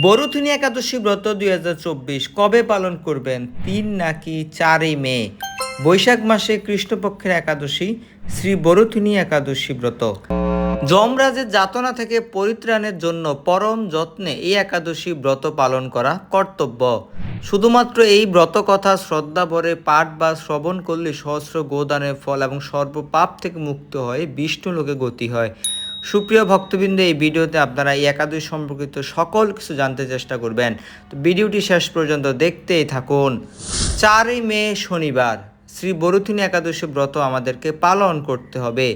বরুথিনী একাদশী ব্রত দুই হাজার চব্বিশ কবে পালন করবেন? তিন নাকি চারই মে? বৈশাখ মাসে কৃষ্ণপক্ষের একাদশী, শ্রী বরুথিনী একাদশী ব্রত। যমরাজের যাতনা থেকে পরিত্রাণের জন্য পরম যত্নে এই একাদশী ব্রত পালন করা কর্তব্য। শুধুমাত্র এই ব্রত কথা শ্রদ্ধা ভরে পাঠ বা শ্রবণ করলে সহস্র গোদানের ফল এবং সর্বপাপ থেকে মুক্ত হয়ে বিষ্ণু লোকে গতি হয়। সুপ্রিয় ভক্তবৃন্দ, এই ভিডিওতে আপনারা এই একাদশ সম্পর্কিত সকল কিছু জানতে চেষ্টা করবেন। তো ভিডিওটি শেষ পর্যন্ত দেখতেই থাকুন। চারই মে শনিবার, শ্রী বরুথিনী একাদশী ব্রত আমাদেরকে পালন করতে হবে।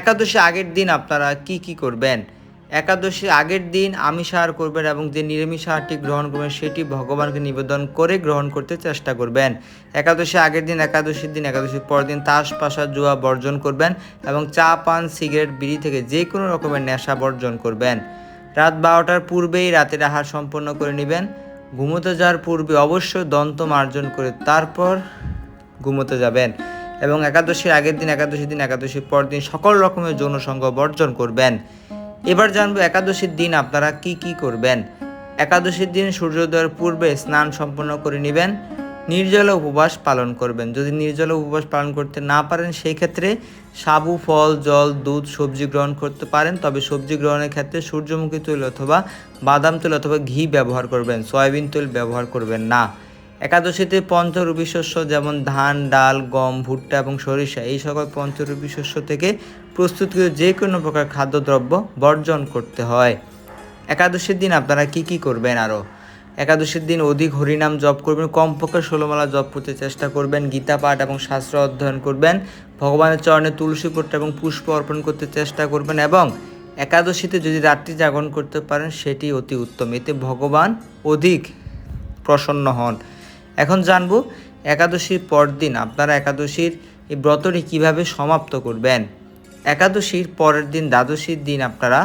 একাদশী আগের দিন আপনারা কি কি করবেন? একাদশী আগের দিন আমিষ আহার করবেন এবং যে নিরামিষ আহারটি গ্রহণ করবেন, সেটি ভগবানকে নিবেদন করে গ্রহণ করতে চেষ্টা করবেন। একাদশী আগের দিন, একাদশীর দিন, একাদশীর পরের দিন তাস পাশা জুয়া বর্জন করবেন এবং চা, পান, সিগারেট, বিড়ি থেকে যে কোনো রকমের নেশা বর্জন করবেন। রাত বারোটার পূর্বেই রাতের আহার সম্পন্ন করে নেবেন। ঘুমোতে যাওয়ার পূর্বে অবশ্যই দন্ত মার্জন করে তারপর ঘুমোতে যাবেন এবং একাদশীর আগের দিন, একাদশীর দিন, একাদশীর পর দিন সকল রকমের যৌন সঙ্গ বর্জন করবেন। এবার জানব একাদশীর দিন আপনারা কি কি করবেন। একাদশীর দিন সূর্যোদয়ের পূর্বে স্নান সম্পন্ন করে নেবেন, নির্জলা উপবাস পালন করবেন। যদি নির্জলা উপবাস পালন করতে না পারেন সেই ক্ষেত্রে সাবু, ফল, জল, দুধ, সবজি গ্রহণ করতে পারেন। তবে সবজি গ্রহণের ক্ষেত্রে সূর্যমুখী তৈল অথবা বাদাম তেল অথবা ঘি ব্যবহার করবেন। সয়াবিন তেল ব্যবহার করবেন না। একাদশীতে পঞ্চরূপী শস্য যেমন ধান, ডাল, গম, ভুট্টা এবং সরিষা, এই সকল পঞ্চরূপী শস্য থেকে প্রস্তুতকৃত যে কোনো প্রকার খাদ্যদ্রব্য বর্জন করতে হয়। একাদশীর দিন আপনারা কি কি করবেন আরও? একাদশীর দিন অধিক হরিনাম জপ করবেন, কমপক্ষে ষোলোমালা জপ করতে চেষ্টা করবেন, গীতা পাঠ এবং শাস্ত্র অধ্যয়ন করবেন, ভগবানের চরণে তুলসী পট্ট এবং পুষ্প অর্পণ করতে চেষ্টা করবেন এবং একাদশীতে যদি রাত্রি জাগরণ করতে পারেন, সেটি অতি উত্তম। এতে ভগবান অধিক প্রসন্ন হন। এখন জানব একাদশীর পরদিন আপনারা একাদশীর এই ব্রতটি কীভাবে সমাপ্ত করবেন। একাদশীর পরের দিন, দ্বাদশীর দিন আপনারা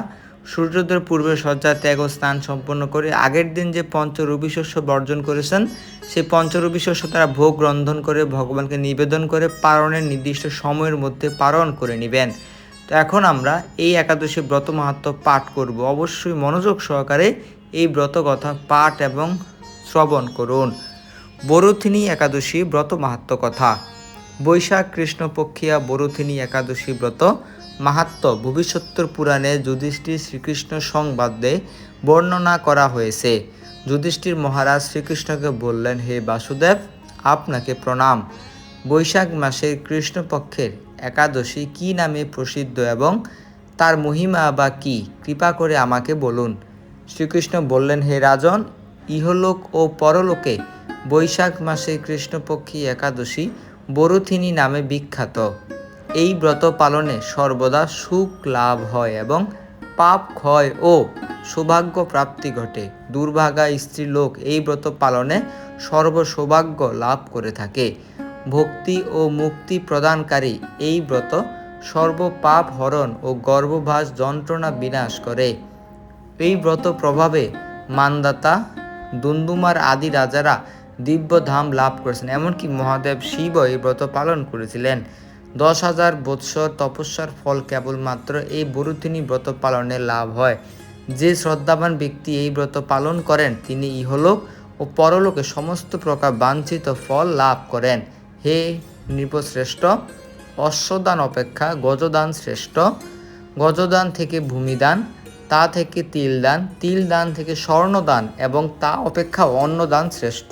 সূর্যোদয়ের পূর্বে শয্যা ত্যাগ ও স্নান সম্পন্ন করে আগের দিন যে পঞ্চরবি শস্য বর্জন করেছেন, সেই পঞ্চরবি শস্য তারা ভোগ রন্ধন করে, ভগবানকে নিবেদন করে পারণের নির্দিষ্ট সময়ের মধ্যে পালন করে নেবেন। তো এখন আমরা এই একাদশী ব্রত মাহাত্ম পাঠ করব। অবশ্যই মনোযোগ সহকারে এই ব্রত কথা পাঠ এবং শ্রবণ করুন। বরুথিনী একাদশী ব্রত মাহাত্ম কথা। বৈশাখ কৃষ্ণপক্ষিয়া বরুথিনী একাদশী ব্রত মাহাত্ম ভবিষ্যত্তর পুরাণে যুধিষ্ঠির শ্রীকৃষ্ণ সংবাদে বর্ণনা করা হয়েছে। যুধিষ্ঠির মহারাজ শ্রীকৃষ্ণকে বললেন, হে বাসুদেব, আপনাকে প্রণাম। বৈশাখ মাসের কৃষ্ণপক্ষের একাদশী কি নামে প্রসিদ্ধ এবং তার মহিমা বা কি? কৃপা করে আমাকে বলুন। শ্রীকৃষ্ণ বললেন, হে রাজন, ইহলোক ও পরলোকে বৈশাখ মাসে কৃষ্ণপক্ষী একাদশী বরুথিনী নামে বিখ্যাত। এই ব্রত পালনে সর্বদা সুখ লাভ হয় এবং পাপ ক্ষয় ও সৌভাগ্য প্রাপ্তি ঘটে। দুর্ভাগা স্ত্রীলোক এই ব্রত পালনে সর্বসৌভাগ্য লাভ করে থাকে। ভক্তি ও মুক্তি প্রদানকারী এই ব্রত সর্বপাপ হরণ ও গর্ভভাস যন্ত্রণা বিনাশ করে। এই ব্রত প্রভাবে মানদাতা, দুন্দুমার আদি রাজারা দিব্য ধাম লাভ করেছেন, এমনকি মহাদেব শিব এই ব্রত পালন করেছিলেন। দশ হাজার বৎসর তপস্যার ফল কেবলমাত্র এই বরুথিনী ব্রত পালনে লাভ হয়। যে শ্রদ্ধাবান ব্যক্তি এই ব্রত পালন করেন, তিনি ইহলোক ও পরলোকে সমস্ত প্রকার বাঞ্ছিত ফল লাভ করেন। হে নৃপশ্রেষ্ঠ, অশ্বদান অপেক্ষা গজদান শ্রেষ্ঠ। গজদান থেকে ভূমিদান, তা থেকে তিলদান তিলদান থেকে স্বর্ণদান এবং তা অপেক্ষা অন্নদান শ্রেষ্ঠ।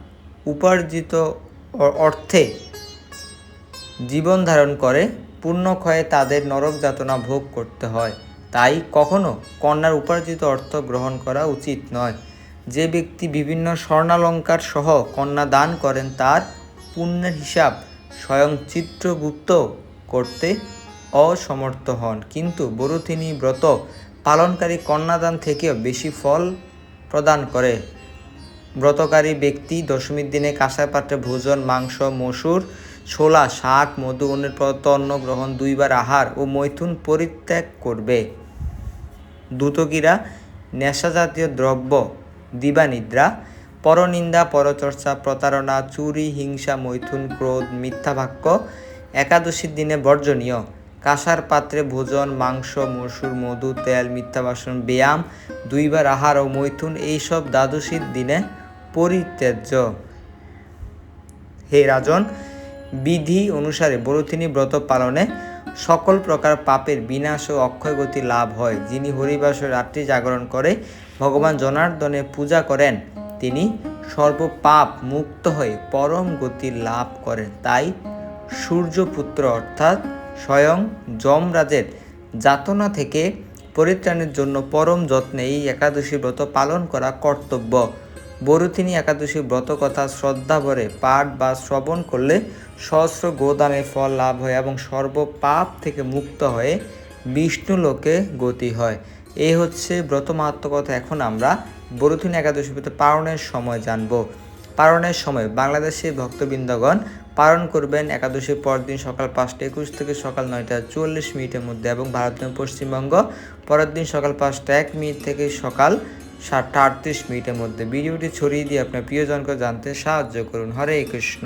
উপার্জিত অর্থে জীবন ধারণ করে পুণ্যক্ষয়ে তাদের নরক যাতনা ভোগ করতে হয়। তাই কখনো কন্যার উপার্জিত অর্থ গ্রহণ করা উচিত নয়। যে ব্যক্তি বিভিন্ন স্বর্ণালঙ্কার সহ কন্যা দান করেন, তার পুণ্যের হিসাব স্বয়ং চিত্রগুপ্ত করতে অসমর্থ হন। কিন্তু বরুথিনী ব্রত পালনকারী কন্যাদান থেকেও বেশি ফল প্রদান করে। ব্রতকারী ব্যক্তি দশমীর দিনে কাঁসার পাত্রে ভোজন, মাংস, মসুর, ছোলা, শাক, মধু, অন্যের প্রদত্ত অন্ন গ্রহণ, দুইবার আহার ও মৈথুন পরিত্যাগ করবে। দ্রুতকীরা নেশাজাতীয় দ্রব্য, দিবানিদ্রা, পরনিন্দা, পরচর্চা, প্রতারণা, চুরি, হিংসা, মৈথুন, ক্রোধ, মিথ্যা বাক্য, একাদশীর দিনে বর্জনীয়, কাঁসার পাত্রে ভোজন, মাংস, মসুর, মধু, তেল, মিথ্যা বাসন, ব্যায়াম, দুইবার আহার ও মৈথুন, এইসব দ্বাদশীর দিনে পরিত্যাজ্য। হে রাজন, বিধি অনুসারে বরুথিনী ব্রত পালনে সকল প্রকার পাপের বিনাশ ও অক্ষয় গতি লাভ হয়। যিনি হরিবাসর রাত্রি জাগরণ করে, ভগবান জনার্দনে পূজা করেন, তিনি সর্বপাপ মুক্ত হয়ে পরম গতি লাভ করেন। তাই সূর্যপুত্র অর্থাৎ স্বয়ং যমরাজের যাতনা থেকে পরিত্রাণের জন্য পরম যত্নে এই একাদশী ব্রত পালন করা কর্তব্য। বরুথিনী একাদশী ব্রত কথা শ্রদ্ধা ভরে পাঠ বা শ্রবণ করলে সহস্র গোদানের ফল লাভ হয় এবং সর্ব পাপ থেকে মুক্ত হয়ে বিষ্ণু লোকে গতি হয়। এই হচ্ছে ব্রত মাহাত্ম কথা। এখন আমরা বরুথিনী একাদশী ব্রত পালনের সময় জানব। পালনের সময় বাংলাদেশি ভক্তবৃন্দগণ পালন করবেন একাদশীর পরদিন সকাল পাঁচটা একুশ থেকে সকাল নয়টা চল্লিশ মিনিটের মধ্যে এবং ভারতীয় পশ্চিমবঙ্গ পরের দিন সকাল পাঁচটা এক মিনিট থেকে সকাল সাতটা আটত্রিশ মিনিটের মধ্যে ভিডিওটি ছড়িয়ে দিয়ে আপনার প্রিয়জনকে জানতে সাহায্য করুন। হরে কৃষ্ণ।